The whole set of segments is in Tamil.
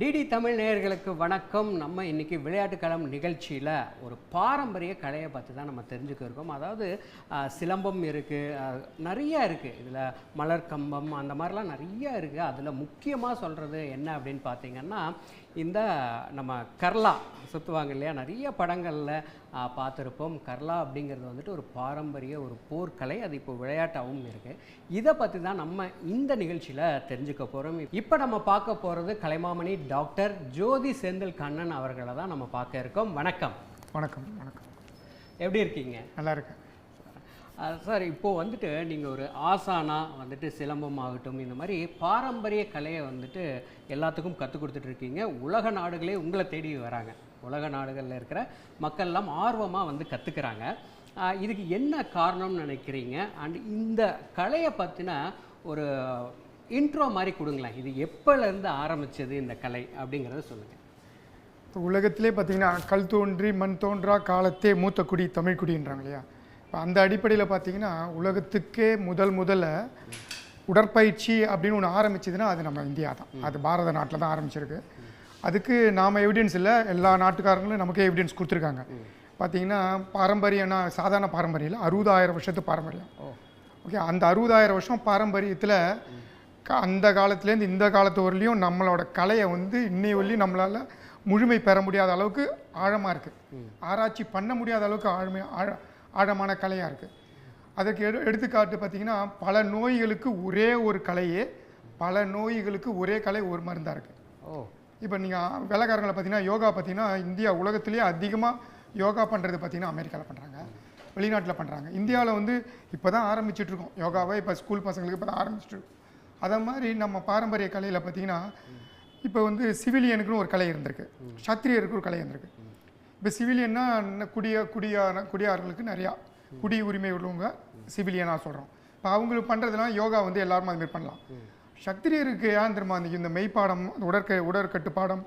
டிடி தமிழ் நேயர்களுக்கு வணக்கம். நம்ம இன்னைக்கு விளையாட்டுக்களம் நிகழ்ச்சியில் ஒரு பாரம்பரிய கலையை பற்றி தான் நம்ம தெரிஞ்சுக்க இருக்கோம். அதாவது சிலம்பம் இருக்குது நிறையா இருக்குது இதில் மலர் கம்பம் அந்த மாதிரிலாம் நிறையா இருக்குது அதில் முக்கியமாக சொல்கிறது என்ன அப்படின்னு பார்த்தீங்கன்னா இந்த நம்ம கர்லா சுற்றுவாங்க இல்லையா? நிறைய படங்களில் பார்த்துருப்போம். கர்லா அப்படிங்கிறது வந்துட்டு ஒரு பாரம்பரிய ஒரு போர்க்கலை. அது இப்போ விளையாட்டாகவும் இருக்குது இதை பற்றி தான் நம்ம இந்த நிகழ்ச்சியில் தெரிஞ்சுக்க போகிறோம் இப்போ நம்ம பார்க்க போகிறது கலைமாமணி டாக்டர் ஜோதி செந்தில் கண்ணன் அவர்களை தான் நம்ம பார்க்க இருக்கோம். வணக்கம். வணக்கம் வணக்கம். எப்படி இருக்கீங்க? நல்லா இருக்கேன். சார் இப்போது வந்துட்டு நீங்கள் ஒரு ஆசானா வந்துட்டு சிலம்பம் ஆகட்டும் இந்த மாதிரி பாரம்பரிய கலையை வந்துட்டு எல்லாத்துக்கும் கற்றுக் கொடுத்துட்டு இருக்கீங்க உலக நாடுகளே உங்களை தேடி வராங்க. உலக நாடுகளில் இருக்கிற மக்கள்லாம் ஆர்வமாக வந்து கற்றுக்கிறாங்க இதுக்கு என்ன காரணம்னு நினைக்கிறீங்க? அண்ட் இந்த கலையை பற்றின ஒரு இன்ட்ரோ மாதிரி கொடுங்களேன். இது எப்போலேருந்து ஆரம்பித்தது இந்த கலை அப்படிங்கிறத சொல்லுங்கள் இப்போ உலகத்திலே பார்த்தீங்கன்னா கல் தோன்றி மண் தோன்றா காலத்தே மூத்த குடி தமிழ் குடின்றாங்க இல்லையா? இப்போ அந்த அடிப்படையில் பார்த்தீங்கன்னா உலகத்துக்கே முதல் முதல்ல உடற்பயிற்சி அப்படின்னு ஒன்று ஆரம்பிச்சதுன்னா அது நம்ம இந்தியா தான். அது பாரத நாட்டில் தான் ஆரம்பிச்சிருக்கு. அதுக்கு நாம் எவிடன்ஸ் இல்லை. எல்லா நாட்டுக்காரங்களும் நமக்கே எவிடன்ஸ் கொடுத்துருக்காங்க. பார்த்தீங்கன்னா பாரம்பரியம்னா சாதாரண பாரம்பரியம் இல்லை. அறுபதாயிரம் வருஷத்து பாரம்பரியம். ஓகே அந்த அறுபதாயிரம் வருஷம் பாரம்பரியத்தில் க- அந்த காலத்துலேருந்து இந்த காலத்து வரலையும் நம்மளோட கலையை வந்து இன்னை வரலையும் நம்மளால் முழுமை பெற முடியாத அளவுக்கு ஆழமாக இருக்குது ஆராய்ச்சி பண்ண முடியாத அளவுக்கு ஆழமை ஆழ ஆழமான கலையாக இருக்குது அதுக்கு எடு எடுத்துக்காட்டு பார்த்தீங்கன்னா பல நோய்களுக்கு ஒரே ஒரு கலையே பல நோய்களுக்கு ஒரே கலை ஒரு மருந்தாக இருக்குது ஓ. இப்போ நீங்கள் வேலைக்காரங்களை பார்த்தீங்கன்னா யோகா பார்த்தீங்கன்னா இந்தியா உலகத்திலேயே அதிகமாக யோகா பண்ணுறது பார்த்தீங்கன்னா அமெரிக்காவில் பண்ணுறாங்க வெளிநாட்டில் பண்ணுறாங்க இந்தியாவில் வந்து இப்போ தான் ஆரம்பிச்சிட்டு இருக்கோம். யோகாவை இப்போ ஸ்கூல் பசங்களுக்கு இப்போ தான் ஆரம்பிச்சிட்டு இருக்கோம். அதே மாதிரி நம்ம பாரம்பரிய கலையில் பார்த்தீங்கன்னா இப்போ வந்து சிவிலியனுக்குன்னு ஒரு கலை இருந்திருக்கு. சத்திரியருக்கு ஒரு கலை இருந்திருக்கு. இப்போ சிவிலியன்னா குடிய குடியான குடியார்களுக்கு நிறையா குடி உரிமை உள்ளவங்க சிவிலியனாக சொல்கிறோம் இப்போ அவங்களுக்கு பண்ணுறதுலாம் யோகா வந்து எல்லாருமே அதுமாரி பண்ணலாம். சக்திரியருக்கு ஏன் தெரியுமா அந்த இந்த மெய்ப்பாடம் உடற்க உடற்கட்டு பாடம்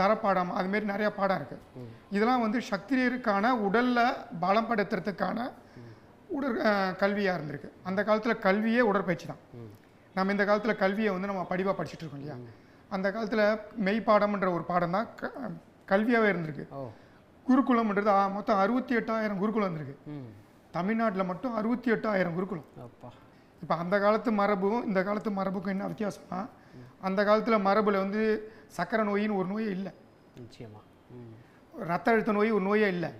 தரப்பாடம் அதுமாரி நிறையா பாடம் இருக்குது இதெல்லாம் வந்து சக்திரியருக்கான உடலில் பலப்படுத்துறதுக்கான உடற் கல்வியாக இருந்திருக்கு. அந்த காலத்தில் கல்வியே உடற்பயிற்சி தான். நம்ம இந்த காலத்தில் கல்வியை வந்து நம்ம படிவாக படிச்சுட்டு இருக்கோம் இல்லையா? அந்த காலத்தில் மெய்ப்பாடம்ன்ற ஒரு பாடம் தான் க கல்வியாகவே இருந்திருக்கு. குருகுலம்ன்றது மொத்தம் அறுபத்தி எட்டாயிரம் குருகுலம் இருந்திருக்கு. தமிழ்நாட்டில் மட்டும் அறுபத்தி எட்டாயிரம் குருகுலம். இப்போ அந்த காலத்து மரபும் இந்த காலத்து மரபுக்கும் என்ன வித்தியாசம்னா அந்த காலத்தில் மரபில் வந்து சக்கரை நோயின்னு ஒரு நோயே இல்லை. நிச்சயமா. ம். ரத்த அழுத்த நோய் ஒரு நோயே இல்லை.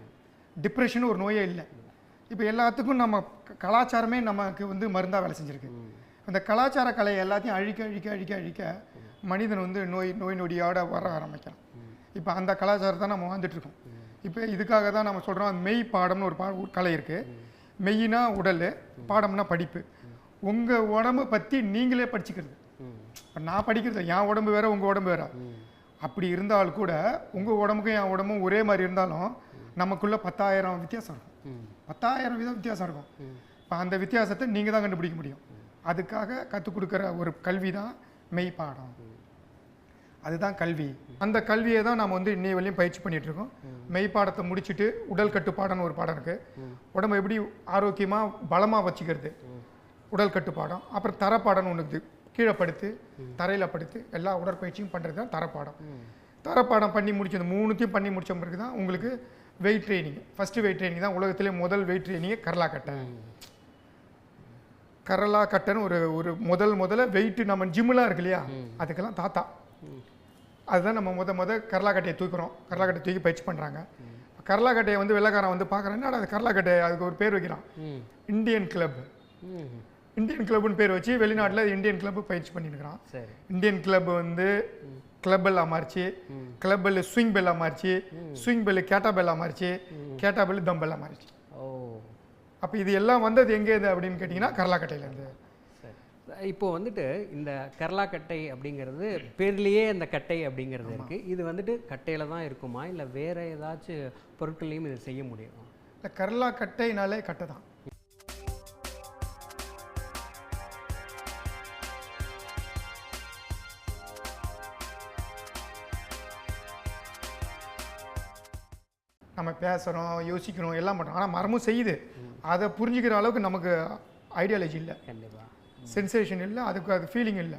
டிப்ரெஷன் ஒரு நோயே இல்லை. இப்போ எல்லாத்துக்கும் நம்ம கலாச்சாரமே நமக்கு வந்து மருந்தாக வேலை செஞ்சுருக்கு. அந்த கலாச்சார கலையை எல்லாத்தையும் அழிக்க அழிக்க அழிக்க அழிக்க மனிதன் வந்து நோய் நோய் நொடியோட வர ஆரம்பிக்கலாம் இப்போ அந்த கலாச்சாரத்தை நம்ம வாழ்ந்துட்டுருக்கோம் இப்போ இதுக்காக தான் நம்ம சொல்கிறோம் மெய் பாடம்னு ஒரு பா கலை இருக்குது மெய்னா உடல் பாடம்னா படிப்பு. உங்கள் உடம்பை பற்றி நீங்களே படிச்சுக்கிறது. இப்போ நான் படிக்கிறது என் உடம்பு வேற உங்கள் உடம்பு வேற. அப்படி இருந்தால் கூட உங்கள் உடம்புக்கும் என் உடம்பும் ஒரே மாதிரி இருந்தாலும் நமக்குள்ளே பத்தாயிரம் வித்தியாசம் இருக்கும். பத்தாயிரம் விதம் வித்தியாசம் இருக்கும். இப்போ அந்த வித்தியாசத்தை நீங்கள் தான் கண்டுபிடிக்க முடியும். அதுக்காக கற்றுக் கொடுக்குற ஒரு கல்வி தான் மெய் பாடம். அதுதான் கல்வி. அந்த கல்வியை தான் நம்ம வந்து இன்னைய வரையும் பயிற்சி பண்ணிட்டு இருக்கோம் மெய் பாடத்தை முடிச்சுட்டு உடல் கட்டுப்பாடுன்னு ஒரு பாடம் இருக்கு. உடம்பை எப்படி ஆரோக்கியமாக பலமாக வச்சுக்கிறது? உடல் கட்டுப்பாடம். அப்புறம் தரப்பாடம்னு ஒன்று இருக்குது கீழே படுத்து தரையில் படுத்து எல்லா உடற்பயிற்சியும் பண்ணுறது தான் தரப்பாடம். தரப்பாடம் பண்ணி முடிச்சது மூணுத்தையும் பண்ணி முடிச்ச பிறகு தான் உங்களுக்கு weight training first weight training தான் உலகத்திலே முதல் வெயிட் ட்ரைனிங்கே கரலா கட்டை கரலா கட்டைன்னு ஒரு ஒரு முதல் முதல்ல வெயிட் நம்ம ஜிம்முலாம் இருக்கு இல்லையா? அதுக்கெல்லாம் தாத்தா. அதுதான் நம்ம முத முத கரலா கட்டையை தூக்குறோம். கரலா கட்டை தூக்கி பயிற்சி பண்ணுறாங்க கரலா கட்டையை வந்து வெள்ளைக்காரன் வந்து பார்க்குறான். என்னடா அது கரலா கட்டை அதுக்கு ஒரு பேர் வைக்கிறான். Indian club. இந்தியன் கிளப்னு பேர் வச்சு வெளிநாட்டில் இந்தியன் கிளப் பயிற்சி சரி. இந்தியன் கிளப் வந்து கிளப் எல்லாம் மாறிச்சு. கிளப் பெல் ஸ்விங் பெல்லா மாறிச்சு. ஸ்விங் பெல் கேட்டா பெல்லா மாறிச்சு. கேட்டா பெல் தம் பெல்லா மாறிச்சு. அப்போ இது எல்லாம் வந்தது எங்கே இது அப்படின்னு கேட்டிங்கன்னா கரலாக்கட்டையிலேருந்து சரி இப்போ வந்துட்டு இந்த கரலாக்கட்டை அப்படிங்கிறது பேர்லேயே இந்த கட்டை அப்படிங்கிறது இருக்கு. இது வந்துட்டு கட்டையில தான் இருக்குமா? இல்லை வேற ஏதாச்சும் பொருட்களையும் இது செய்ய முடியுமா? இந்த கரலா கட்டைனாலே கட்டை தான். நம்ம பேசுகிறோம் யோசிக்கிறோம் எல்லாம் பண்ணுறோம் ஆனால் மரமும் செய்யுது. அதை புரிஞ்சுக்கிற அளவுக்கு நமக்கு ஐடியாலஜி இல்லை. கண்டிப்பா. சென்சேஷன் இல்லை அதுக்கு அது ஃபீலிங் இல்லை.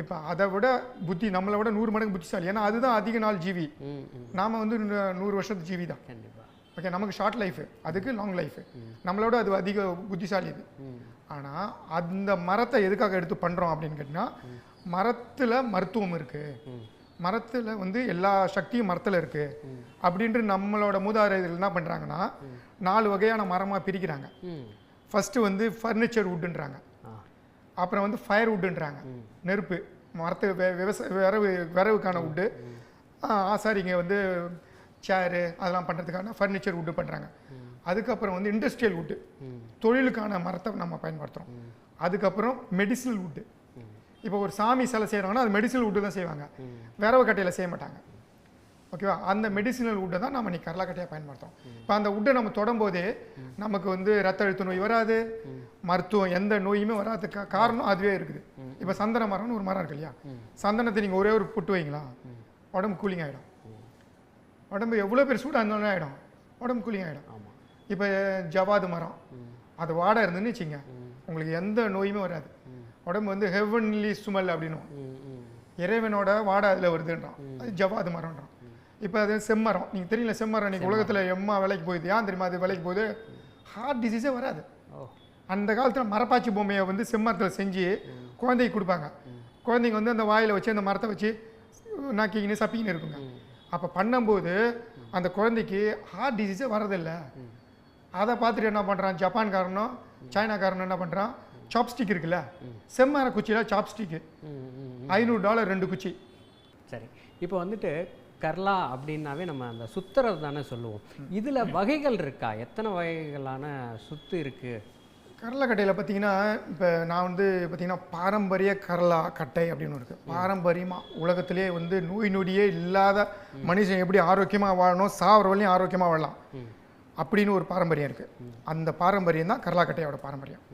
இப்போ அதை விட புத்தி நம்மளை விட நூறு மடங்கு புத்திசாலி. ஏன்னா அதுதான் அதிக நாள் ஜீவி. நாம வந்து நூறு வருஷத்து ஜீவி தான். ஓகே நமக்கு ஷார்ட் லைஃப் அதுக்கு லாங் லைஃப் நம்மளோட அது அதிக புத்திசாலி இது. ஆனால் அந்த மரத்தை எதுக்காக எடுத்து பண்ணுறோம் அப்படின்னு கேட்டிங்கன்னா மரத்தில் மருத்துவம் இருக்குது மரத்தில் வந்து எல்லா சக்தியும் மரத்தில் இருக்குது அப்படின்ட்டு நம்மளோட மூதாதையர்கள் என்ன பண்ணுறாங்கன்னா நாலு வகையான மரமாக பிரிக்கிறாங்க. ஃபஸ்ட்டு வந்து ஃபர்னிச்சர் வுட்டுன்றாங்க ஆ அப்புறம் வந்து ஃபயர் வுட்டுன்றாங்க நெருப்பு. மரத்து விவசாய விறகு விறகுக்கான வுட்டு ஆசாரிங்க வந்து சேரு அதெல்லாம் பண்ணுறதுக்கான ஃபர்னிச்சர் வுட்டு பண்ணுறாங்க அதுக்கப்புறம் வந்து இண்டஸ்ட்ரியல் வுட்டு தொழிலுக்கான மரத்தை நம்ம பயன்படுத்துகிறோம் அதுக்கப்புறம் மெடிசினல் வுட்டு இப்போ ஒரு சாமி சிலை செய்கிறாங்கன்னா அது மெடிசினல் வுட்டு தான் செய்வாங்க. விரவ கட்டையில் செய்ய மாட்டாங்க. ஓகேவா? அந்த மெடிசினல் வுட்டை தான் நம்ம இன்னைக்கு கரலாக்கட்டையாக பயன்படுத்துறோம். இப்போ அந்த வுட்டை நம்ம தொடும்போதே நமக்கு வந்து ரத்த அழுத்த நோய் வராது. மருத்துவம் எந்த நோயுமே வராது கா- காரணம் அதுவே இருக்குது. இப்போ சந்தன மரம்னு ஒரு மரம் இருக்கு இல்லையா சந்தனத்தை நீங்கள் ஒரே ஒரு புட்டு வைங்களா? உடம்பு கூலிங் ஆகிடும் உடம்பு எவ்வளோ பேர் சூடாக இருந்தாலும் ஆகிடும் உடம்பு கூலிங் ஆகிடும் இப்போ ஜவாது மரம். அது வாடை இருந்துன்னு வச்சுங்க. உங்களுக்கு எந்த நோயுமே வராது. உடம்பு வந்து ஹெவன்லி சுமல் அப்படின்னும் இறைவனோட வாடை அதில் வருதுன்றான். அது ஜவாது மரம்ன்றான். இப்போ அது செம்மரம். நீங்கள் தெரியல செம்மரம் இன்னைக்கு உலகத்தில் எம்மா விலைக்கு போகுது ஏன் தெரியுமா அது விலைக்கு போகுது? ஹார்ட் டிசீஸே வராது. அந்த காலத்தில் மரப்பாச்சி பொம்மையை வந்து செம்மரத்தில் செஞ்சு குழந்தைக்கு கொடுப்பாங்க. குழந்தைங்க வந்து அந்த வாயில் வச்சு அந்த மரத்தை வச்சு நாக்கிக்கின்னு சப்பிக்கின்னு இருக்குங்க. அப்போ பண்ணும்போது அந்த குழந்தைக்கு ஹார்ட் டிசீஸே வரதில்லை அதை பார்த்துட்டு என்ன பண்ணுறான் ஜப்பான்காரனும் சைனாக்காரனும் என்ன பண்ணுறான் சாப்ஸ்டிக் இருக்குல்ல செம்மர குச்சியில் சாப்ஸ்டிக்கு ஐநூறு டாலர் ரெண்டு குச்சி. சரி. இப்போ வந்துட்டு கர்லா அப்படின்னாவே நம்ம அந்த சுத்துறது தானே சொல்லுவோம். இதில் வகைகள் இருக்கா? எத்தனை வகைகளான சுத்து இருக்கு? கடலைக்கட்டையில் பார்த்தீங்கன்னா இப்போ நான் வந்து பார்த்தீங்கன்னா பாரம்பரிய கரலா கட்டை அப்படின்னு இருக்குது பாரம்பரியமாக உலகத்திலே வந்து நோய் நொடியே இல்லாத மனுஷன் எப்படி ஆரோக்கியமாக வாழணும்? சாவர வரையும் ஆரோக்கியமாக வாழலாம். அப்படின்னு ஒரு பாரம்பரியம் இருக்குது அந்த பாரம்பரியம் தான் கரலாக்கட்டையோட பாரம்பரியம்.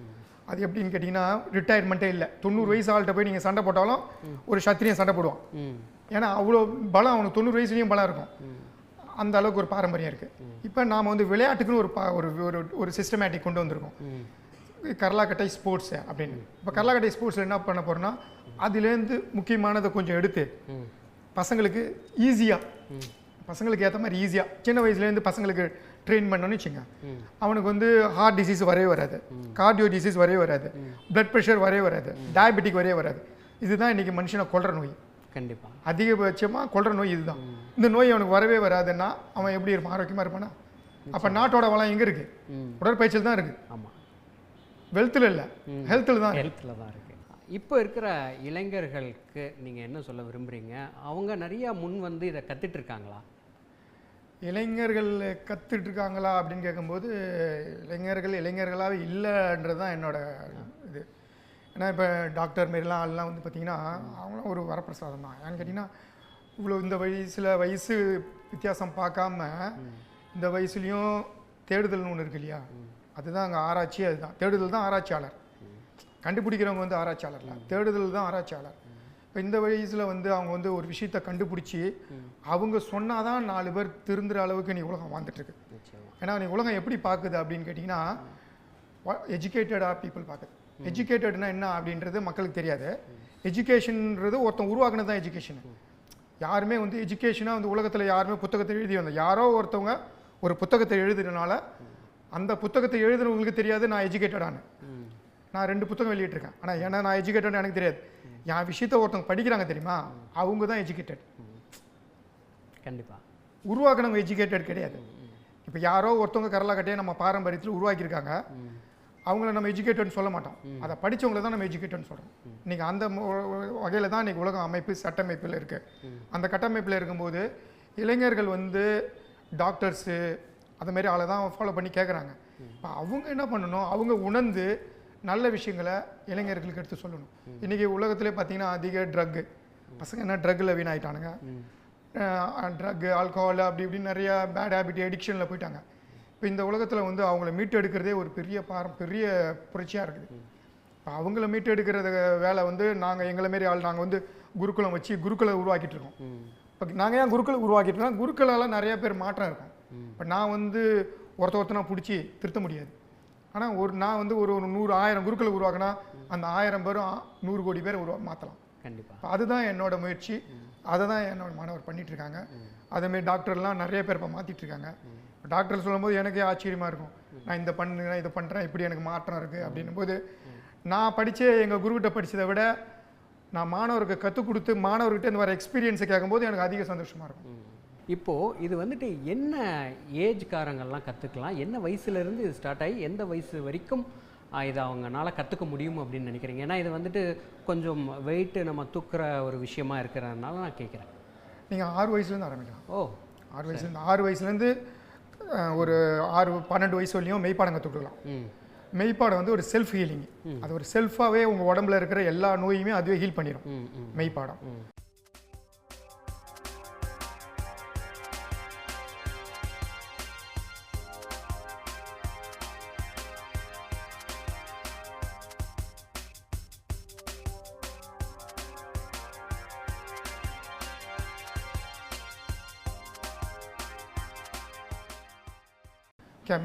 அது எப்படின்னு கேட்டிங்கன்னா ரிட்டையர்மெண்ட்டே இல்லை. தொண்ணூறு வயசு ஆள்கிட்ட போய் நீங்கள் சண்டை போட்டாலும் ஒரு சத்திரியன் சண்டை போடுவான். ஏன்னா அவ்வளோ பலம் அவனுக்கு தொண்ணூறு வயசுலேயும் பலம் இருக்கும். அந்த அளவுக்கு ஒரு பாரம்பரியம் இருக்குது இப்போ நாம் வந்து விளையாட்டுக்குன்னு ஒரு பா ஒரு ஒரு ஒரு சிஸ்டமேட்டிக் கொண்டு வந்திருக்கோம். கரலாக்கட்டை ஸ்போர்ட்ஸு அப்படின்னு. இப்போ கரலாக்கட்டை ஸ்போர்ட்ஸில் என்ன பண்ண போகிறோன்னா அதுலேருந்து முக்கியமானதை கொஞ்சம் எடுத்து பசங்களுக்கு ஈஸியாக பசங்களுக்கு ஏற்ற மாதிரி ஈஸியாக சின்ன வயசுலேருந்து பசங்களுக்கு ட்ரெயின் பண்ணணும்னு வச்சுங்க. அவனுக்கு வந்து ஹார்ட் டிசீஸ் வரவே வராது. கார்டியோ டிசீஸ் வரவே வராது. பிளட் ப்ரெஷர் வரவே வராது. டயபெட்டிக் வரவே வராது. இதுதான் இன்றைக்கி மனுஷனை கொல்ற நோய். கண்டிப்பாக அதிகபட்சமாக கொல்ற நோய் இதுதான். இந்த நோய் அவனுக்கு வரவே வராதுன்னா அவன் எப்படி இருப்பான்? ஆரோக்கியமாக இருப்பானா? அப்போ நாட்டோட வளம் எங்கே இருக்குது உடற்பயிற்சியில் தான் இருக்குது ஆமாம் வெல்த்தில் இல்லை. ஹெல்த்தில் தான் ஹெல்த்தில் தான் இருக்குது இப்போ இருக்கிற இளைஞர்களுக்கு நீங்கள் என்ன சொல்ல விரும்புகிறீங்க அவங்க நிறையா முன் வந்து இதை கத்துட்டு இருக்காங்களா? இளைஞர்கள் கத்துட்டு இருக்காங்களா அப்படின்னு கேட்கும்போது இளைஞர்கள் இளைஞர்களாகவே இல்லைன்றது தான் என்னோட இது. ஏன்னா இப்போ டாக்டர் மாரிலாம் ஆள்லாம் வந்து பார்த்தீங்கன்னா அவங்களாம் ஒரு வரப்பிரசாதம் தான் ஏன்னு கேட்டிங்கன்னா இவ்வளோ இந்த வயசில் வயசு வித்தியாசம் பார்க்காம இந்த வயசுலேயும் தேடுதல்னு ஒன்று இருக்கு இல்லையா? அதுதான் அங்கே ஆராய்ச்சி அதுதான். தேடுதல் தான் ஆராய்ச்சியாளர். கண்டுபிடிக்கிறவங்க வந்து ஆராய்ச்சியாளர்ல. தேடுதல் தான் ஆராய்ச்சியாளர். இப்போ இந்த வயசில் வந்து அவங்க வந்து ஒரு விஷயத்தை கண்டுபிடிச்சி அவங்க சொன்னாதான் நாலு பேர் திருந்துற அளவுக்கு நீ உலகம் வாழ்ந்துட்டு இருக்கு நிச்சயமா. ஏன்னா நீ உலகம் எப்படி பார்க்குது அப்படின்னு கேட்டிங்கன்னா எஜுகேட்டடாக பீப்புள் பார்க்குது எஜுகேட்டட்னா என்ன அப்படின்றது மக்களுக்கு தெரியாது. எஜுகேஷன்ன்றது ஒருத்தன் உருவாக்குனது தான் எஜுகேஷன் யாருமே வந்து எஜுகேஷனாக வந்து உலகத்தில் யாருமே புத்தகத்தை எழுதி வந்த யாரோ ஒருத்தவங்க ஒரு புத்தகத்தை எழுதுறதுனால அந்த புத்தகத்தை எழுதுனவங்களுக்கு தெரியாது நான் எஜுகேட்டடானு நான் ரெண்டு புத்தகம் வெளியிட்டிருக்கேன். ஆனால் ஏன்னா நான் எஜுகேட்டட் எனக்கு தெரியாது. என் விஷயத்தை ஒருத்தவங்க படிக்கிறாங்க தெரியுமா? அவங்க தான் எஜுகேட்டட் கண்டிப்பாக உருவாக்குனவங்க எஜுகேட்டட் கிடையாது. இப்போ யாரோ ஒருத்தவங்க கரலாக்கட்டையை நம்ம பாரம்பரியத்தில் உருவாக்கியிருக்காங்க. அவங்கள நம்ம எஜுகேட்டட்னு சொல்ல மாட்டோம். அதை படிச்சவங்கள தான் நம்ம எஜுகேட்டட்னு சொல்கிறோம் இன்னைக்கு அந்த வகையில் தான் இன்னைக்கு உலக அமைப்பு சட்டமைப்பில் இருக்கு. அந்த கட்டமைப்பில் இருக்கும்போது இளைஞர்கள் வந்து டாக்டர்ஸு அந்த மாதிரி ஆளை தான் ஃபாலோ பண்ணி கேட்குறாங்க இப்போ அவங்க என்ன பண்ணணும்? அவங்க உணர்ந்து நல்ல விஷயங்களை இளைஞர்களுக்கு எடுத்து சொல்லணும். இன்றைக்கி உலகத்திலே பார்த்தீங்கன்னா அதிக ட்ரக்கு பசங்க என்ன ட்ரக்கில் வீணாயிட்டானுங்க? ட்ரக்கு ஆல்கஹால் அப்படி இப்படின்னு நிறைய பேட் ஹேபிட் எடிக்ஷனில் போயிட்டாங்க. இப்போ இந்த உலகத்தில் வந்து அவங்கள மீட்டு எடுக்கிறதே ஒரு பெரிய பாரம் பெரிய புரட்சியாக இருக்குது. இப்போ அவங்கள மீட்டு எடுக்கிறது வேலை வந்து நாங்கள் எங்களை மாரி ஆள் நாங்கள் வந்து குருகுலம் வச்சு குருக்களை உருவாக்கிட்டு இருக்கோம். இப்போ நாங்கள் ஏன் குருக்களை உருவாக்கிட்டு இருக்கோம் குருக்களால் நிறைய பேர் மாற்றம் இருக்கும். இப்போ நான் வந்து ஒருத்த ஒருத்தனா பிடிச்சி திருத்த முடியாது. ஆனால் ஒரு நான் வந்து ஒரு ஒரு நூறு ஆயிரம் குருக்களை உருவாக்கினா அந்த ஆயிரம் பேரும் நூறு கோடி பேர் உருவா மாற்றலாம் கண்டிப்பாக அதுதான் என்னோட முயற்சி. அதை தான் என்னோட மாணவர் பண்ணிட்டு இருக்காங்க. அதேமாரி டாக்டர்லாம் நிறைய பேர் இப்போ மாற்றிட்டு இருக்காங்க. டாக்டர் சொல்லும்போது எனக்கே ஆச்சரியமாக இருக்கும். நான் இந்த பண்ணுறேன் இதை பண்ணுறேன் இப்படி எனக்கு மாற்றம் இருக்குது அப்படின்னும் போது நான் படித்தே எங்கள் குருக்கிட்ட படிச்சதை விட நான் மாணவருக்கு கற்றுக் கொடுத்து மாணவர்கிட்ட இந்த வர எக்ஸ்பீரியன்ஸை கேட்கும்போது எனக்கு அதிக சந்தோஷமாக இருக்கும். இப்போது இது வந்துட்டு என்ன ஏஜ்காரங்கள்லாம் கற்றுக்கலாம் என்ன வயசுலேருந்து இது ஸ்டார்ட் ஆகி எந்த வயசு வரைக்கும் இதை அவங்கனால கற்றுக்க முடியும் அப்படின்னு நினைக்கிறீங்க? ஏன்னா இது வந்துட்டு கொஞ்சம் வெயிட்டு நம்ம தூக்குற ஒரு விஷயமா இருக்கிறதுனால நான் கேட்குறேன் நீங்கள் ஆறு வயசுலேருந்து ஆரம்பிக்கலாம். ஓ ஆறு வயசுலேருந்து ஆறு வயசுலேருந்து ஒரு ஆறு பன்னெண்டு வயசு வரையும் மெய்ப்பாடம் கற்றுக்கலாம் மெய்ப்பாடம் வந்து ஒரு செல்ஃப் ஹீலிங் அது ஒரு செல்ஃபாகவே உங்கள் உடம்புல இருக்கிற எல்லா நோயுமே அதுவே ஹீல் பண்ணிடும் மெய்ப்பாடம்.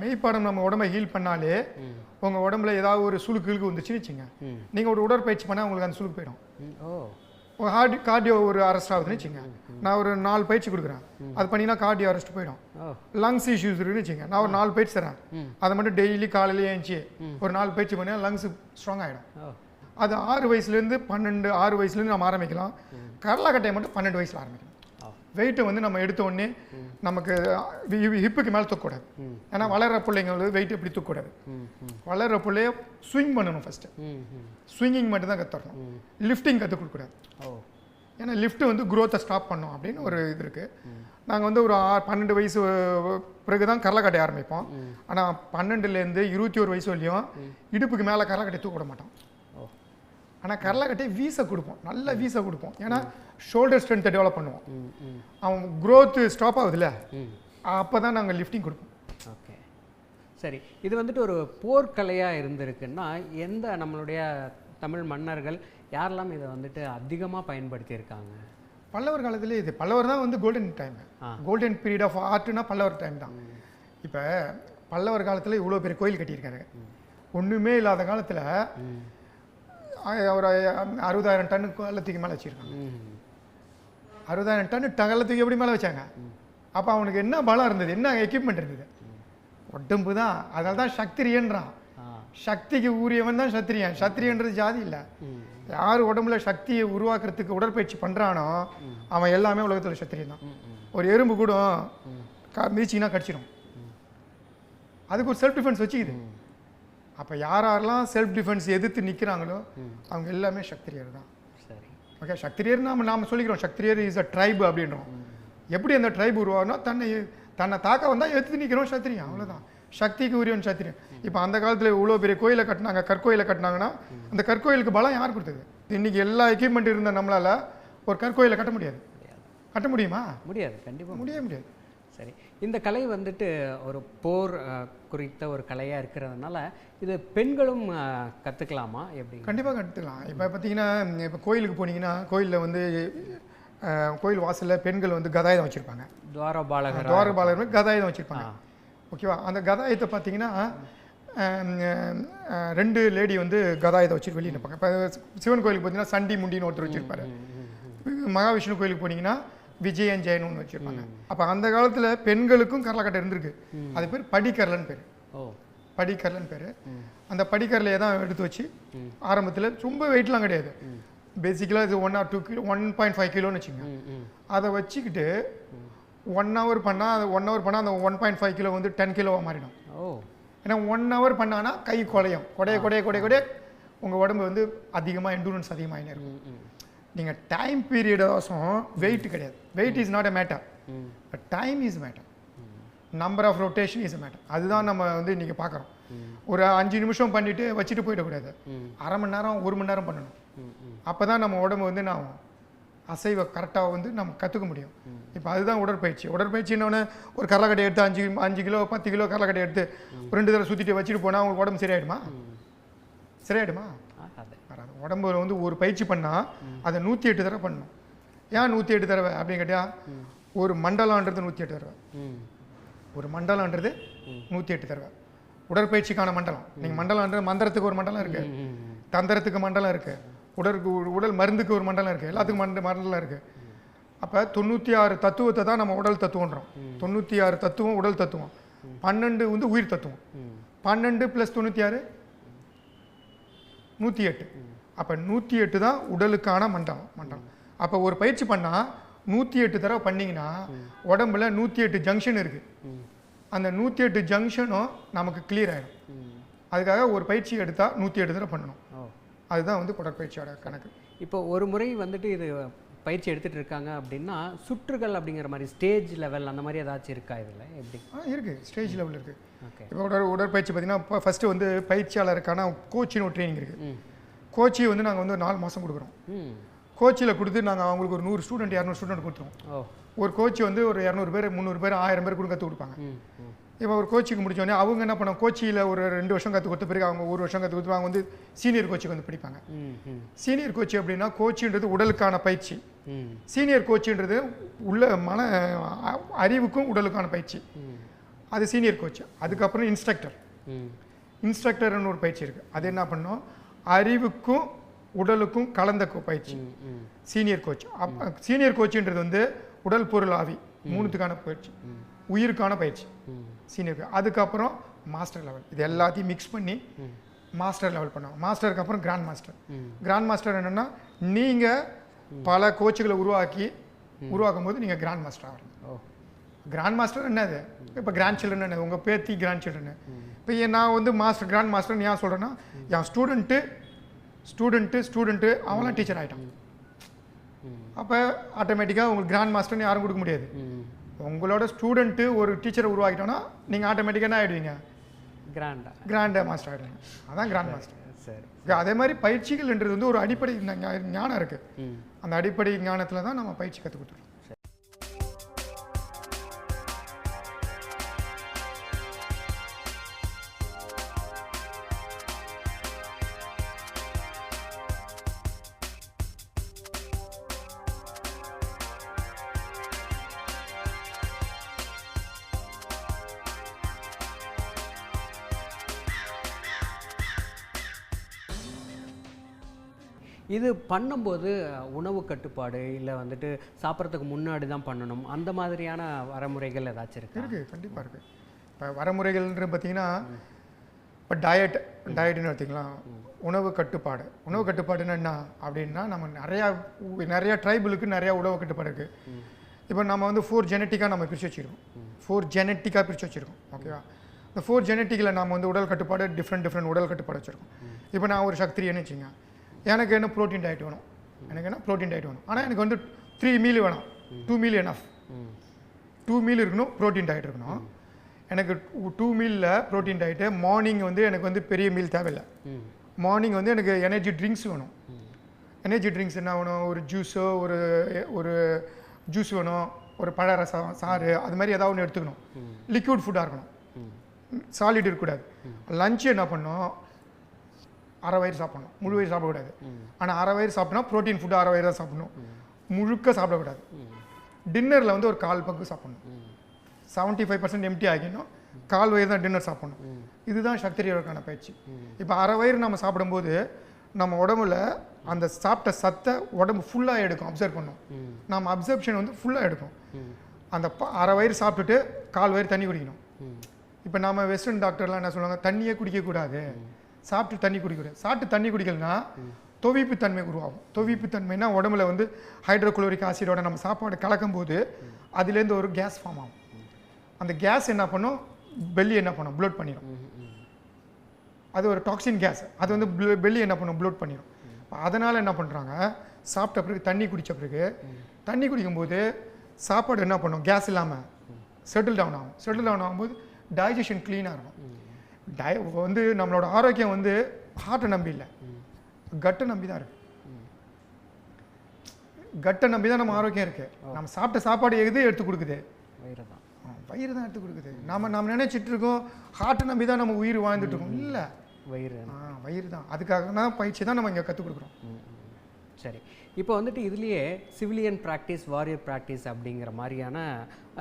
மெய்ப்பாடம் நம்ம உடம்பை ஹீல் பண்ணாலே. உங்கள் உடம்புல ஏதாவது ஒரு சுளுக்கு கிழுக்கு வந்துச்சுன்னு வச்சுங்க. நீங்கள் ஒரு உடற்பயிற்சி பண்ணால் உங்களுக்கு அந்த சுளுக்கு போயிடும். ஒரு ஹார்ட் கார்டியோ ஒரு அரெஸ்ட் ஆகுதுன்னு வச்சுங்க. நான் ஒரு நாலு பயிற்சி கொடுக்குறேன். அது பண்ணிங்கன்னா கார்டியோ அரெஸ்ட் போயிடும். லங்ஸ் இஷ்யூஸ் இருக்குன்னு வச்சுங்க. நான் ஒரு நாலு பயிற்சி தரேன். அதை மட்டும் டெய்லி காலையில ஏஞ்சி ஒரு நாலு பயிற்சி பண்ணால் லங்ஸ் ஸ்ட்ராங் ஆகிடும் அது ஆறு வயசுலேருந்து பன்னெண்டு ஆறு வயசுலேருந்து நம்ம ஆரம்பிக்கலாம். கடலக்கட்டையை மட்டும் பன்னெண்டு வயசில் ஆரம்பிக்கணும் ஓ வெயிட்டை வந்து நம்ம எடுத்த உடனே நமக்கு ஹிப்புக்கு மேலே தூக்கக்கூடாது. ஏன்னா வளர்கிற பிள்ளைங்க வந்து வெயிட் எப்படி தூக்கக்கூடாது? வளர்கிற பிள்ளைய ஸ்விங் பண்ணணும் ஃபஸ்ட்டு ஸ்விங்கிங் மட்டும் தான் லிஃப்டிங் கற்றுக் கொடுக்கூடாது ஓ ஏன்னா லிஃப்ட் வந்து குரோத்தை ஸ்டாப் பண்ணும் அப்படின்னு ஒரு இது இருக்குது நாங்கள் வந்து ஒரு ஆ பன்னெண்டு வயசு பிறகு தான் கடலக்கட்டை ஆரம்பிப்போம். ஆனால் பன்னெண்டுலேருந்து இருபத்தி ஒரு வயசு வரையும் இடுப்புக்கு மேலே கடலக்கட்டை தூக்க விட மாட்டோம். ஆனால் கடலக்கட்டை வீச கொடுப்போம். நல்ல வீச கொடுப்போம். ஏன்னா ஷோல்டர் ஸ்ட்ரென்த்தை டெவலப் பண்ணுவோம். அவன் growth ஸ்டாப் ஆகுதுல்ல? அப்போ தான் நாங்கள் லிஃப்டிங் கொடுப்போம். ஓகே. சரி. இது வந்துட்டு ஒரு போர்க்கலையாக இருந்திருக்குன்னா எந்த நம்மளுடைய தமிழ் மன்னர்கள் யாரெல்லாம் இதை வந்துட்டு அதிகமாக பயன்படுத்தியிருக்காங்க? பல்லவர் காலத்திலே இது பல்லவர் தான் வந்து golden time. Golden period of ஆர்ட்னா பல்லவர் டைம் தான். இப்போ பல்லவர் காலத்தில் இவ்வளோ பெரிய கோயில் கட்டியிருக்காரு. ஒன்றுமே இல்லாத காலத்தில் ஒரு அறுபதாயிரம் டன்னு கள்ளத்துக்கு மேலே வச்சுருக்காங்க. அறுபதாயிரம் டன்னு கள்ளத்துக்கு எப்படி மேலே வச்சாங்க? அப்போ அவனுக்கு என்ன பலம் இருந்தது? என்ன எக்யூப்மெண்ட் இருந்தது? உடம்பு தான். அதனால தான் சக்திரியன்றான். சக்திக்கு ஊறியவன் தான் சத்திரியன் சத்திரியன்றது ஜாதி இல்லை. யார் உடம்புல சக்தியை உருவாக்குறதுக்கு உடற்பயிற்சி பண்ணுறானோ அவன் எல்லாமே உலகத்தில் சத்திரியன் தான். ஒரு எறும்பு கூட கா மிதிச்சிங்கன்னா கடிச்சிடும். அதுக்கு ஒரு செல்ஃப் டிஃபென்ஸ் வச்சுக்குது. அப்போ யார் யாரெல்லாம் செல்ஃப் டிஃபென்ஸ் எதிர்த்து நிற்கிறாங்களோ அவங்க எல்லாமே சக்திரியர் தான். சரி. ஓகே சக்திரியர் நாம நாம சொல்லிக்கிறோம் சக்திரியர் இஸ் அ ட்ரைப் அப்படின்றோம். எப்படி அந்த ட்ரைப் உருவாகும்னா தன்னை தன்னை தாக்க வந்தால் எதிர்த்து நிற்கிறோம் சத்திரியன் அவ்வளோதான் சக்திக்கு உரியவன் சத்திரியன் இப்போ அந்த காலத்தில் இவ்வளோ பெரிய கோயிலை கட்டினாங்க கற்கோயிலை கட்டினாங்கன்னா அந்த கற்கோயிலுக்கு பலம் யார் கொடுத்தது? இன்னைக்கு எல்லா எக்யூப்மெண்ட் இருந்த நம்மளால ஒரு கற்கோயிலை கட்ட முடியாது. கட்ட முடியுமா? முடியாது கண்டிப்பாக முடிய முடியாது. சரி. இந்த கலை வந்துட்டு ஒரு போர் குறித்த ஒரு கலையாக இருக்கிறதுனால இது பெண்களும் அஹ், கத்துக்கலாமா? எப்படி? கண்டிப்பாக கற்றுக்கலாம் இப்போ பார்த்தீங்கன்னா இப்போ கோயிலுக்கு போனீங்கன்னா கோயிலில் வந்து கோயில் வாசலில் பெண்கள் வந்து கதாயுதம் வச்சுருப்பாங்க. துவாரபாலகர் துவாரபாலகர் கதாயுதம் வச்சுருப்பாங்க. ஓகேவா? அந்த கதாயத்தை பார்த்தீங்கன்னா ரெண்டு லேடி வந்து கதாயுதம் வச்சு வெளியே நிற்பாங்க இப்போ சிவன் கோயிலுக்கு பார்த்தீங்கன்னா சண்டி முண்டின்னு ஒருத்தர் வச்சிருப்பாரு. மகாவிஷ்ணு கோயிலுக்கு போனீங்கன்னா விஜயன் ஜெயன் ஒன்று வச்சுருப்பாங்க அப்போ அந்த காலத்தில் பெண்களுக்கும் கரலக்கட்டை இருந்திருக்கு. அது பேர் படிக்கரலன்னு பேர். படிக்கரலன்னு பேர். அந்த படிக்கரலையை தான் எடுத்து வச்சு ஆரம்பத்தில் ரொம்ப வெயிட்லாம் கிடையாது. பேசிக்கலாக இது one or two kilo one point five கிலோன்னு ம் அதை வச்சுக்கிட்டு ஒன் ஹவர் பண்ணால் அது ஒன் ஹவர் பண்ணால் அந்த ஒன் பாயிண்ட் ஃபைவ் கிலோ வந்து டென் கிலோவாக மாறிடும். ஏன்னா ஒன் ஹவர் பண்ணான்னா கை குலையும். குடைய குடைய குடைய குடைய உங்கள் உடம்பு வந்து அதிகமாக எண்டூரன்ஸ் அதிகமாகினே இருக்கும். நீங்கள் டைம் பீரியட் அவசரம் வெயிட் கிடையாது. Weight is not a matter but time is matter number of rotation is matter அதுதான் நம்ம வந்து இன்றைக்கி பார்க்குறோம் ஒரு அஞ்சு நிமிஷம் பண்ணிவிட்டு வச்சுட்டு போயிடக்கூடாது. அரை மணி நேரம் ஒரு மணி நேரம் பண்ணணும். அப்போ தான் நம்ம உடம்பு வந்து நான் அசைவை கரெக்டாக வந்து நம்ம கற்றுக்க முடியும். இப்போ அதுதான் உடற்பயிற்சி. உடற்பயிற்சின்னொன்னே ஒரு கடலக்கட்டை எடுத்து அஞ்சு அஞ்சு கிலோ பத்து கிலோ கடலக்கட்டை எடுத்து ஒரு ரெண்டு தடவை சுற்றிட்டு வச்சுட்டு போனால் உங்களுக்கு உடம்பு சரியாயிடுமா? சரியாயிடுமா? வராது உடம்புல வந்து ஒரு பயிற்சி பண்ணால் அதை நூற்றி எட்டு தடவை பண்ணணும். ஏன் நூற்றி எட்டு தடவை அப்படின்னு கேட்டியா ஒரு மண்டலம்ன்றது நூற்றி எட்டு தடவை ஒரு மண்டலம்ன்றது நூற்றி எட்டு தடவை. உடற்பயிற்சிக்கான மண்டலம். நீங்கள் மண்டலம்ன்றது மந்திரத்துக்கு ஒரு மண்டலம் இருக்குது தந்திரத்துக்கு மண்டலம் இருக்குது உடலுக்கு உடல் மருந்துக்கு ஒரு மண்டலம் இருக்குது எல்லாத்துக்கும் மண்ட மண்டலம் இருக்குது அப்போ தொண்ணூற்றி ஆறு தத்துவத்தை தான் நம்ம உடல் தத்துவன்றோம் தொண்ணூற்றி ஆறு தத்துவம் உடல் தத்துவம். பன்னெண்டு வந்து உயிர் தத்துவம். பன்னெண்டு ப்ளஸ் தொண்ணூற்றி ஆறு நூற்றி எட்டு அப்போ நூற்றி எட்டு தான் உடலுக்கான மண்டலம் மண்டலம். அப்போ ஒரு பயிற்சி பண்ணால் நூற்றி எட்டு தடவை பண்ணீங்கன்னா உடம்புல நூற்றி எட்டு ஜங்ஷன் இருக்குது அந்த நூற்றி எட்டு ஜங்ஷனும் நமக்கு கிளியர் ஆகிடும் அதுக்காக ஒரு பயிற்சி எடுத்தால் நூற்றி எட்டு தடவை பண்ணணும். அதுதான் வந்து உடற்பயிற்சியோட கணக்கு. இப்போ ஒரு முறை வந்துட்டு இது பயிற்சி எடுத்துட்டு இருக்காங்க அப்படின்னா சுற்றுகள் அப்படிங்கிற மாதிரி ஸ்டேஜ் லெவல் அந்த மாதிரி ஏதாச்சும் இருக்கா இதில்? எப்படி? ஆ இருக்குது ஸ்டேஜ் லெவல் இருக்குது ஓகே இப்போ உடற் உடற்பயிற்சி பார்த்தீங்கன்னா இப்போ ஃபஸ்ட்டு வந்து பயிற்சியாளருக்கான கோச்சின்னு ஒரு ட்ரைனிங் இருக்குது கோச்சி வந்து நாங்கள் வந்து நாலு மாதம் கொடுக்குறோம். ம். கோச்சியில் கொடுத்து நாங்கள் அவங்களுக்கு ஒரு நூறு ஸ்டூடெண்ட் இரநூறு ஸ்டூடெண்ட் கொடுத்துருவோம். ஒரு கோச் வந்து ஒரு இரநூறு பேர் முந்நூறு பேர் ஆயிரம் பேர் கூட கற்றுக் கொடுப்பாங்க இப்போ ஒரு கோச்சிக்கு முடிச்சோடனே அவங்க என்ன பண்ண கோச்சியில் ஒரு ரெண்டு வருஷம் கற்றுக் கொடுத்த பிறகு அவங்க ஒரு வருஷம் கற்றுக் கொடுத்து அவங்க வந்து சீனியர் கோச்சுக்கு வந்து படிப்பாங்க. சீனியர் கோச் அப்படின்னா கோச்சின்றது உடலுக்கான பயிற்சி. சீனியர் கோச்சுன்றது உள்ள மன அறிவுக்கும் உடலுக்கான பயிற்சி. அது சீனியர் கோச் அதுக்கப்புறம் இன்ஸ்ட்ரக்டர் இன்ஸ்ட்ரக்டர்னு ஒரு பயிற்சி இருக்குது அது என்ன பண்ணோம்? அறிவுக்கும் உடலுக்கும் கலந்த பயிற்சி. சீனியர் கோச் சீனியர் கோச்சுன்றது வந்து உடல் பொருள் ஆவி. மூணுத்துக்கான பயிற்சி. உயிருக்கான பயிற்சி. ம். சீனியர் அதுக்கப்புறம் மாஸ்டர் லெவல் இது எல்லாத்தையும் மிக்ஸ் பண்ணி. மாஸ்டர் லெவல் பண்ணுவாங்க. மாஸ்டருக்கு அப்புறம் கிராண்ட் மாஸ்டர். கிராண்ட் மாஸ்டர் என்னன்னா நீங்கள் பல கோச்சுகளை உருவாக்கி உருவாக்கும் போது நீங்கள் கிராண்ட் மாஸ்டர் ஓ. கிராண்ட் மாஸ்டர் என்னது? இப்போ கிராண்ட் சில்ட்ரன் என்ன உங்கள் பேத்தி கிராண்ட் சில்ட்ரன் இப்போ நான் வந்து மாஸ்டர் கிராண்ட் மாஸ்டர் ஏன் சொல்கிறேன்னா என் ஸ்டூடெண்ட்டு ஸ்டூடெண்ட்டு ஸ்டூடெண்ட்டு அவன்லாம் டீச்சர் ஆகிட்டான் அப்போ ஆட்டோமேட்டிக்காக உங்களுக்கு கிராண்ட் மாஸ்டர்னு யாரும் கொடுக்க முடியாது. உங்களோட ஸ்டூடெண்ட்டு ஒரு டீச்சரை உருவாக்கிட்டோன்னா நீங்கள் ஆட்டோமேட்டிக்காக என்ன ஆகிடுவீங்க கிராண்டா கிராண்ட் மாஸ்டர் ஆகிடுவீங்க அதான் கிராண்ட் மாஸ்டர் சரி. அதே மாதிரி பயிற்சிகள்ன்றது வந்து ஒரு அடிப்படை ஞானம் இருக்குது அந்த அடிப்படை ஞானத்தில் தான் நம்ம பயிற்சி கற்றுக் கொடுத்துருக்கோம். இது பண்ணும்போது உணவு கட்டுப்பாடு இல்லை வந்துட்டு சாப்பிட்றதுக்கு முன்னாடி தான் பண்ணணும். அந்த மாதிரியான வரமுறைகள் ஏதாச்சும் இருக்குது இருக்குது கண்டிப்பாக இருக்குது இப்போ வரமுறைகள்ன்ற பார்த்தீங்கன்னா இப்போ டயட் டயட்னு எடுத்துக்கலாம். உணவு கட்டுப்பாடு. உணவு கட்டுப்பாடுன்னா என்ன அப்படின்னா நம்ம நிறையா நிறையா ட்ரைபிளுக்கு நிறையா உணவு கட்டுப்பாடு இருக்குது இப்போ நம்ம வந்து ஃபோர் ஜெனட்டிக்காக நம்ம பிரித்து வச்சுருக்கோம். ஃபோர் ஜெனட்டிக்காக பிரித்து வச்சுருக்கோம் ஓகேவா இந்த ஃபோர் ஜெனட்டிக்கில் நம்ம வந்து உடல் கட்டுப்பாடு டிஃப்ரெண்ட் டிஃப்ரெண்ட் உடல் கட்டுப்பாடு வச்சுருக்கோம். இப்போ நான் ஒரு சக்திரியன்னு வச்சுங்க எனக்கு என்ன ப்ரோட்டீன் டயட் வேணும்? எனக்கு என்ன ப்ரோட்டீன் டயட் வேணும்? ஆனால் எனக்கு வந்து த்ரீ மீல் வேணாம். Two meal enough two meal இருக்கணும் ப்ரோட்டீன் டயட் இருக்கணும். எனக்கு டூ மீலில் ப்ரோட்டீன் டயட்டு மார்னிங் வந்து எனக்கு வந்து பெரிய மீல் தேவையில்லை. மார்னிங் வந்து எனக்கு எனர்ஜி ட்ரிங்க்ஸ் வேணும். எனர்ஜி ட்ரிங்க்ஸ் என்ன வேணும்? ஒரு ஜூஸோ ஒரு ஒரு ஜூஸ் வேணும். ஒரு பழ ரசம் சாறு அது மாதிரி ஏதாவது ஒன்று எடுத்துக்கணும். லிக்விட் ஃபுட்டாக இருக்கணும். சாலிட் இருக்கக்கூடாது. லஞ்சு என்ன பண்ணோம் அரை வயிறு சாப்பிடணும். முழு வயிறு சாப்பிடக்கூடாது. ஆனால் அரை வயிறு சாப்பிட்டா ப்ரோட்டீன் ஃபுட்டு அரை வயிறு தான் சாப்பிடணும். முழுக்க சாப்பிடக்கூடாது. டின்னரில் வந்து ஒரு கால் பங்கு சாப்பிடணும். செவன்ட்டி ஃபைவ் பர்சன்ட் எம்டி ஆகிடணும். கால் வயிறு தான் டின்னர் சாப்பிடணும். இதுதான் சக்திரியோருக்கான பயிற்சி. இப்போ அரை வயிறு நம்ம சாப்பிடும்போது நம்ம உடம்புல அந்த சாப்பிட்ட சத்தை உடம்பு ஃபுல்லாக எடுக்கும் அப்சர்வ் பண்ணும். நம்ம அப்சர்ப்ஷன் வந்து ஃபுல்லாக எடுக்கும். அந்த அரை வயிறு சாப்பிட்டுட்டு கால் வயிறு தண்ணி குடிக்கணும். இப்போ நம்ம வெஸ்டர்ன் டாக்டர்லாம் என்ன சொல்லுவாங்க? தண்ணியே குடிக்கக்கூடாது. சாப்பிட்டு தண்ணி குடிக்கிறேன். சாப்பிட்டு தண்ணி குடிக்கலனா தொவிப்பு தன்மை உருவாகும். தொவிப்பு தன்மைனா உடம்புல வந்து ஹைட்ரோக்ளோரிக் ஆசிடோட நம்ம சாப்பாடு கலக்கும்போது அதுலேருந்து ஒரு கேஸ் ஃபார்ம் ஆகும். அந்த கேஸ் என்ன பண்ணும்? பெல்லி என்ன பண்ணும்? ப்ளோட் பண்ணிடும் அது ஒரு டாக்ஸின் கேஸ் அது வந்து பெல்லி என்ன பண்ணும்? ப்ளோட் பண்ணிடும் அதனால் என்ன பண்ணுறாங்க சாப்பிட்ட பிறகு தண்ணி குடித்த பிறகு தண்ணி குடிக்கும்போது சாப்பாடு என்ன பண்ணும்? கேஸ் இல்லாமல் செட்டில் டவுன் ஆகும். செட்டில் டவுன் ஆகும்போது டைஜஷன் க்ளீனாக இருக்கும். டை வந்து நம்மளோட ஆரோக்கியம் வந்து ஹார்ட்டை நம்பி இல்லை. கட்டை நம்பி தான் இருக்கு. கட்டை நம்பி தான் நம்ம ஆரோக்கியம் இருக்கு. நம்ம சாப்பிட்ட சாப்பாடு எது எடுத்து கொடுக்குது? வயிறு தான். வயிறு தான் எடுத்து கொடுக்குது. நாம நம்ம நினைச்சிட்டு இருக்கோம் ஹார்ட்டை நம்பி தான் நம்ம உயிர் வாழ்ந்துட்டு இருக்கோம். இல்லை. வயிறு. ஆ வயிறு தான். அதுக்காக தான் பயிற்சி தான் நம்ம இங்கே கற்றுக் கொடுக்குறோம். சரி. இப்போ வந்துட்டு இதுலேயே சிவிலியன் ப்ராக்டிஸ் வாரியர் ப்ராக்டிஸ் அப்படிங்கிற மாதிரியான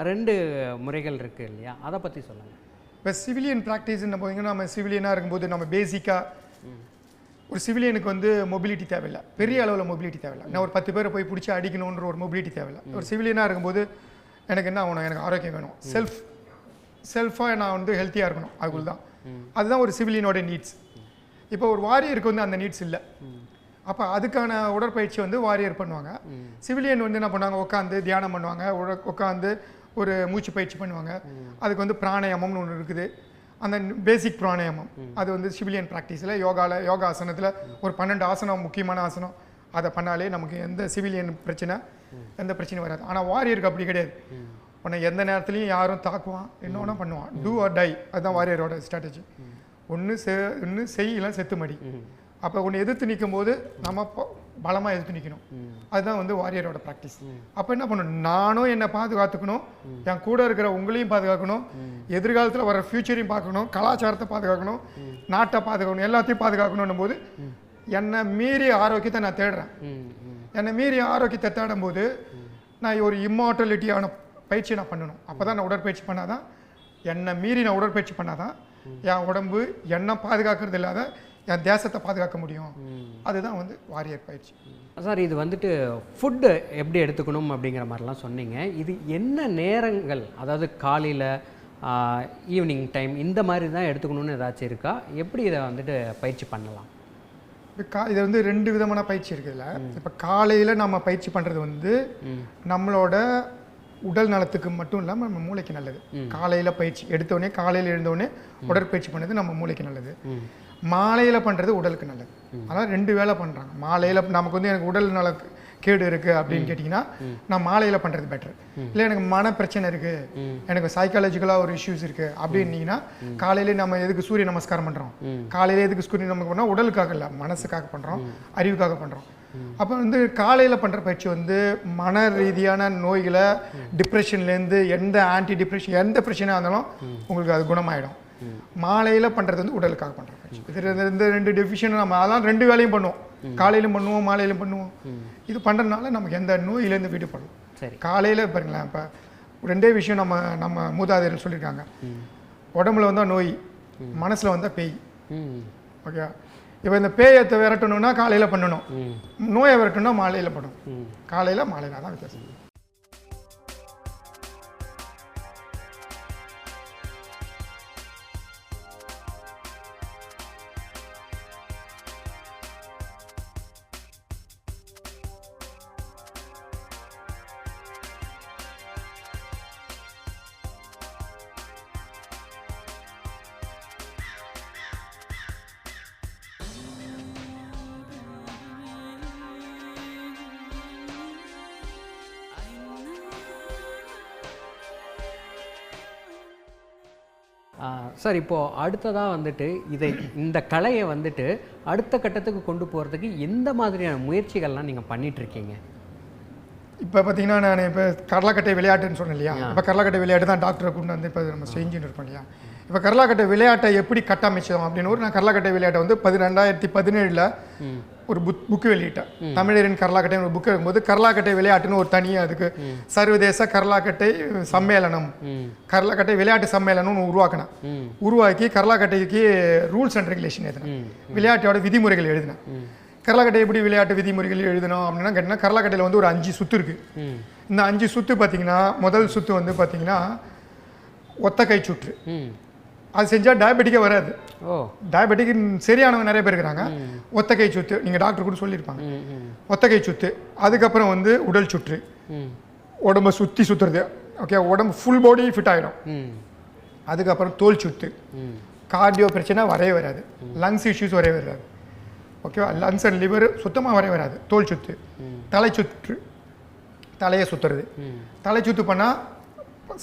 ரெண்டு முறைகள் இருக்குது இல்லையா? அதை பற்றி சொல்லுங்கள் இப்போ சிவிலியன் ப்ராக்டிஸ்ன்னு போய்ங்கன்னா நம்ம சிவிலியனாக இருக்கும்போது நம்ம பேசிக்காக ஒரு சிவிலியனுக்கு வந்து மொபிலிட்டி தேவையில்லை. பெரிய அளவில் மொபிலிட்டி தேவையில்லை. நான் ஒரு பத்து பேரை போய் பிடிச்சி அடிக்கணுன்ற ஒரு மொபிலிட்டி தேவையில்லை. ஒரு சிவிலியனாக இருக்கும்போது எனக்கு என்ன ஆகணும்? எனக்கு ஆரோக்கியம் வேணும். செல்ஃப் செல்ஃபாக நான் வந்து ஹெல்த்தியாக இருக்கணும். அதுக்குள்ள தான். அதுதான் ஒரு சிவிலியனோட நீட்ஸ் இப்போ ஒரு வாரியருக்கு வந்து அந்த நீட்ஸ் இல்லை. அப்போ அதுக்கான உடற்பயிற்சி வந்து வாரியர் பண்ணுவாங்க. சிவிலியன் வந்து என்ன பண்ணுவாங்க? உட்காந்து தியானம் பண்ணுவாங்க. உட- உட்காந்து ஒரு மூச்சு பயிற்சி பண்ணுவாங்க. அதுக்கு வந்து பிராணாயாமம்னு ஒன்று இருக்குது. அந்த பேசிக் பிராணாயாமம். அது வந்து சிவிலியன் ப்ராக்டிஸில் யோகாவில் யோகா ஆசனத்தில் ஒரு பன்னெண்டு ஆசனம் முக்கியமான ஆசனம் அதை பண்ணாலே நமக்கு எந்த சிவிலியன் பிரச்சனை எந்த பிரச்சனையும் வராது. ஆனால் வாரியருக்கு அப்படி கிடையாது. உன்னை எந்த நேரத்துலையும் யாரும் தாக்குவான். வேணா பண்ணுவான். டூ ஆர் டை அதுதான் வாரியரோட ஸ்ட்ராட்டஜி ஒன்று செ ஒன்று செய் இல்லை செத்து மடி. அப்போ ஒன்று எதிர்த்து நிற்கும் போது நம்ம பலமாக எதிர்த்து நிற்கணும் அதுதான் வந்து வாரியரோட ப்ராக்டிஸ் அப்போ என்ன பண்ணணும்? நானும் என்னை பாதுகாத்துக்கணும். என் கூட இருக்கிற உங்களையும் பாதுகாக்கணும். எதிர்காலத்தில் வர ஃப்யூச்சரையும் பார்க்கணும். கலாச்சாரத்தை பாதுகாக்கணும். நாட்டை பாதுகாக்கணும். எல்லாத்தையும் பாதுகாக்கணும் போது என்னை மீறி ஆரோக்கியத்தை நான் தேடுறேன். என்னை மீறி ஆரோக்கியத்தை தேடும்போது நான் ஒரு இம்மார்டலிட்டியான பயிற்சி நான் பண்ணணும். அப்போ தான் நான் உடற்பயிற்சி பண்ணாதான் என்னை மீறி நான் உடற்பயிற்சி பண்ணாதான் என் உடம்பு என்னை பாதுகாக்கிறது இல்லாத என் தேசத்தை பாதுகாக்க முடியும். அதுதான் வந்து வாரியர் பயிற்சி. சார் இது வந்துட்டு ஃபுட்டு எப்படி எடுத்துக்கணும் அப்படிங்கிற மாதிரிலாம் சொன்னீங்க. இது என்ன நேரங்கள் அதாவது காலையில் ஈவினிங் டைம் இந்த மாதிரி தான் எடுத்துக்கணும்னு ஏதாச்சும் இருக்கா? எப்படி இதை வந்துட்டு பயிற்சி பண்ணலாம்? இப்போ கா இது வந்து ரெண்டு விதமான பயிற்சி இருக்குதுல்ல இப்போ காலையில் நம்ம பயிற்சி பண்ணுறது வந்து நம்மளோட உடல் நலத்துக்கு மட்டும் இல்லாமல் நம்ம மூளைக்கு நல்லது. காலையில் பயிற்சி எடுத்தோடனே காலையில் எழுந்தோடனே உடற்பயிற்சி பண்ணது நம்ம மூளைக்கு நல்லது. மாலையில் பண்ணுறது உடலுக்கு நல்லது. அதனால் ரெண்டு வேலை பண்ணுறாங்க மாலையில் நமக்கு வந்து எனக்கு உடல் நல கேடு இருக்குது அப்படின்னு கேட்டிங்கன்னா நான் மாலையில் பண்ணுறது பெட்டர் இல்லை எனக்கு மன பிரச்சனை இருக்குது எனக்கு சைக்காலஜிக்கலாக ஒரு இஷ்யூஸ் இருக்குது அப்படின்னீங்கன்னா காலையிலே நம்ம எதுக்கு சூரிய நமஸ்காரம் பண்ணுறோம் காலையில எதுக்கு சூரிய நமஸ்காரம் பண்ணோம் உடலுக்காக இல்லை மனசுக்காக பண்ணுறோம் அறிவுக்காக பண்ணுறோம் அப்போ வந்து காலையில் பண்ணுற பயிற்சி வந்து மன ரீதியான நோய்களை டிப்ரெஷன்லேருந்து எந்த ஆன்டி டிப்ரெஷன் எந்த பிரச்சனையாக இருந்தாலும் உங்களுக்கு அது குணமாயிடும். மாலையில் பண்ணுறது வந்து உடலுக்காக பண்ணுற பயிற்சி இது இந்த ரெண்டு டெஃபிஷன் நம்ம அதெல்லாம் ரெண்டு வேலையும் பண்ணுவோம். காலையிலும் பண்ணுவோம் மாலையிலும் பண்ணுவோம். இது பண்ணுறதுனால நமக்கு எந்த நோயிலேருந்து விடுபடும் சரி. காலையில் பாருங்களேன் இப்போ ரெண்டே விஷயம் நம்ம நம்ம மூதாதையர்கள் சொல்லியிருக்காங்க. உடம்புல வந்தால் நோய் மனசில் வந்தால் பேய். ம். ஓகே இப்போ இந்த பேயத்தை விரட்டணும்னா காலையில் பண்ணணும். நோயை விரட்டணும்னா மாலையில் பண்ணணும். காலையில் மாலையில் தான் வித்தியாசம். சார் இப்போது அடுத்ததாக வந்துட்டு இதை இந்த கலையை வந்துட்டு அடுத்த கட்டத்துக்கு கொண்டு போகிறதுக்கு எந்த மாதிரியான முயற்சிகள்லாம் நீங்கள் பண்ணிட்டு இருக்கீங்க இப்போ பார்த்தீங்கன்னா நான் இப்போ கரலாக்கட்டை விளையாட்டுன்னு சொன்னேன் இல்லையா? இப்போ கரலாக்கட்டை விளையாட்டு தான் டாக்டரை கொண்டு வந்து இப்போ நம்ம செஞ்சுட்டு இருக்கோம் இல்லையா? இப்போ கரலாக்கட்டை விளையாட்டை எப்படி கட்டமைச்சோம் அப்படின்னு ஒரு நான் கரலாக்கட்டை விளையாட்டை வந்து பதி ரெண்டாயிரத்தி பதினேழில் ஒரு புக் புக்கு வெளியிட்டேன் தமிழரின் கரலாக்கட்டை ஒரு புக்கு இருக்கும்போது கரலாக்கட்டை விளையாட்டுன்னு ஒரு தனியாக அதுக்கு சர்வதேச கரலாக்கட்டை சம்மேளனம். கரலாக்கட்டை விளையாட்டு சம்மேளனம்னு உருவாக்கினேன் உருவாக்கி கரலாக்கட்டைக்கு ரூல்ஸ் அண்ட் ரெகுலேஷன் எழுதினேன் விளையாட்டோட விதிமுறைகள் எழுதினேன் கரலாக்கட்டை எப்படி விளையாட்டு விதிமுறைகள் எழுதணும் அப்படின்னா கேட்டிங்கன்னா கரலாக்கட்டையில் வந்து ஒரு அஞ்சு சுத்து இருக்கு. ம். இந்த அஞ்சு சுத்து பார்த்தீங்கன்னா முதல் சுத்து வந்து பார்த்தீங்கன்னா ஒத்த கை சுற்று அது செஞ்சால் டயபெட்டிக்கே வராது. ஓ. டயபெட்டிக் சரியானவங்க நிறைய பேர் இருக்கிறாங்க ஒத்த கை சுத்து நீங்கள் டாக்டர் கூட சொல்லியிருப்பாங்க. ம் ம். ஒத்த கை சுத்து அதுக்கப்புறம் வந்து உடல் சுற்று. உடம்ப சுற்றி சுற்றுறது ஓகே உடம்பு ஃபுல் பாடி ஃபிட் ஆகிடும் அதுக்கப்புறம் தோல் சுத்து. கார்டியோ பிரச்சனை வரவே வராது. லங்ஸ் இஷ்யூஸ் வரவே வராது. ஓகேவா லங்ஸ் அண்ட் லிவர் சுத்தமாக வரவே வராது. தோல் சுத்து. தலை சுற்று. தலையை சுற்றுறது தலை சுத்து பண்ணால்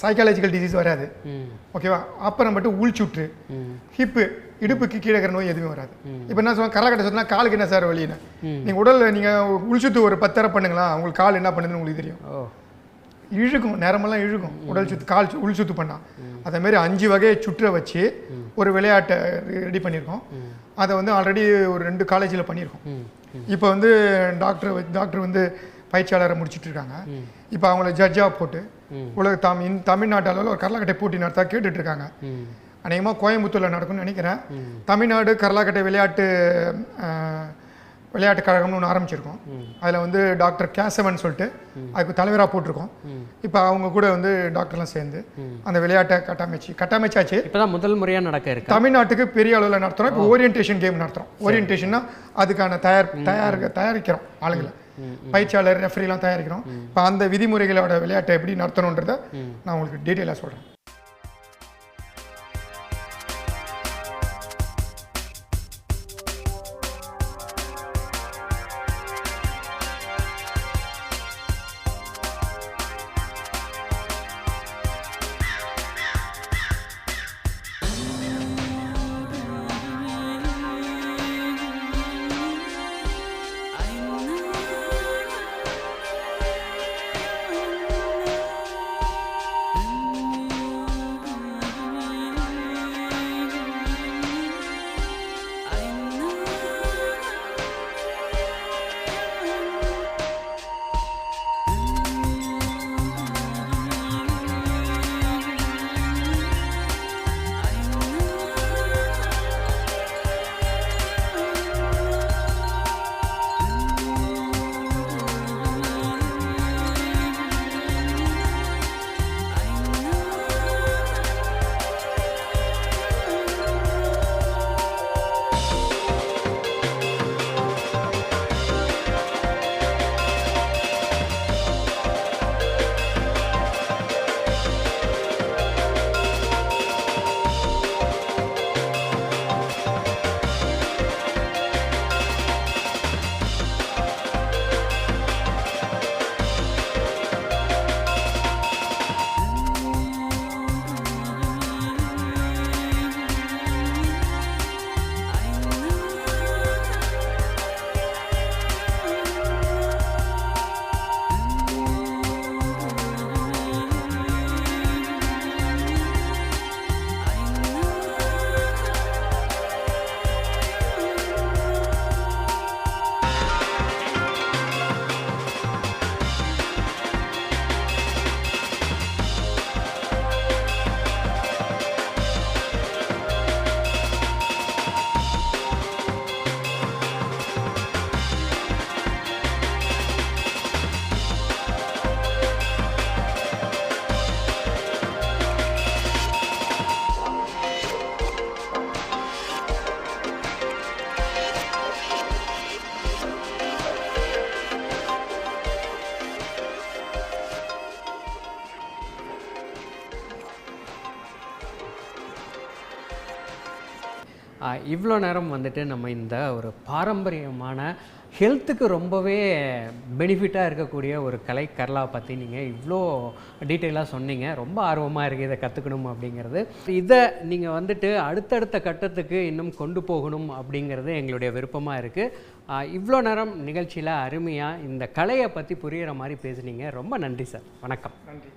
சைக்காலஜிக்கல் டிசீஸ் வராது. ஓகேவா அப்புறம் மட்டும் உள் சுற்று. ம். ஹிப்பு இடுப்புக்கு கீழே இருக்கிற நோய் எதுவுமே வராது. இப்போ என்ன சொல்லுவாங்க கரலாக்கட்டை சுற்றினா காலுக்கு என்ன சார் வலின்னு நீங்கள் உடலில் நீங்கள் உள் சுத்து ஒரு பத்து தடவை பண்ணுங்களா? உங்களுக்கு கால் என்ன பண்ணுதுன்னு உங்களுக்கு தெரியும். இழுக்கும் நேரமெல்லாம் இழுக்கும். உடல் சுத்து கால் சு- உள் சுத்து பண்ணா. அதே மாதிரி அஞ்சு வகையை சுற்ற வச்சு ஒரு விளையாட்டை ரெடி பண்ணியிருக்கோம் அதை வந்து ஆல்ரெடி ஒரு ரெண்டு காலேஜில் பண்ணியிருக்கோம் இப்போ வந்து டாக்டர் டாக்டர் வந்து பயிற்சியாளரை முடிச்சிட்டு இருக்காங்க இப்போ அவங்கள ஜட்ஜாக போட்டு. உலக தாம் இந் தமிழ்நாட்டு அளவில் ஒரு கரலாக்கட்டை போட்டி நடத்தா கேட்டுட்டு இருக்காங்க அநேகமாக கோயம்புத்தூரில் நடக்கும்னு நினைக்கிறேன். தமிழ்நாடு கரலாக்கட்டை விளையாட்டு விளையாட்டு கழகம்னு ஒன்று ஆரம்பிச்சிருக்கோம். அதில் வந்து டாக்டர் கேசவன் சொல்லிட்டு அதுக்கு தலைவராக போட்டிருக்கோம். இப்போ அவங்க கூட வந்து டாக்டர்லாம் சேர்ந்து அந்த விளையாட்டை கட்டமைச்சு கட்டமைச்சாச்சு. இப்பதான் முதல் முறையா நடக்க இருக்கு? தமிழ்நாட்டுக்கு பெரிய அளவில் நடத்துகிறோம் இப்போ ஓரியன்டேஷன் கேம் நடத்துகிறோம் ஓரியன்டேஷன்னா அதுக்கான தயார் தயார் தயாரிக்கிறோம் ஆளுங்களை. பயிற்சியாளர் ரெஃபரிலாம் தயாரிக்கிறோம். இப்போ அந்த விதிமுறைகளோட விளையாட்டை எப்படி நடத்தணுன்றதை நான் உங்களுக்கு டீட்டெயிலாக சொல்கிறேன் இவ்வளோ நேரம் வந்துட்டு நம்ம இந்த ஒரு பாரம்பரியமான ஹெல்த்துக்கு ரொம்பவே பெனிஃபிட்டாக இருக்கக்கூடிய ஒரு கலை கரலா பற்றி நீங்கள் இவ்வளோ டீட்டெயிலாக சொன்னீங்க. ரொம்ப ஆர்வமாக இருக்குது இதை கற்றுக்கணும் அப்படிங்கிறது. இதை நீங்கள் வந்துட்டு அடுத்தடுத்த கட்டத்துக்கு இன்னும் கொண்டு போகணும் அப்படிங்கிறது எங்களுடைய விருப்பமாக இருக்குது இவ்வளோ நேரம் நிகழ்ச்சியில் அருமையாக இந்த கலையை பற்றி புரிகிற மாதிரி பேசுனீங்க. ரொம்ப நன்றி சார். வணக்கம். நன்றி.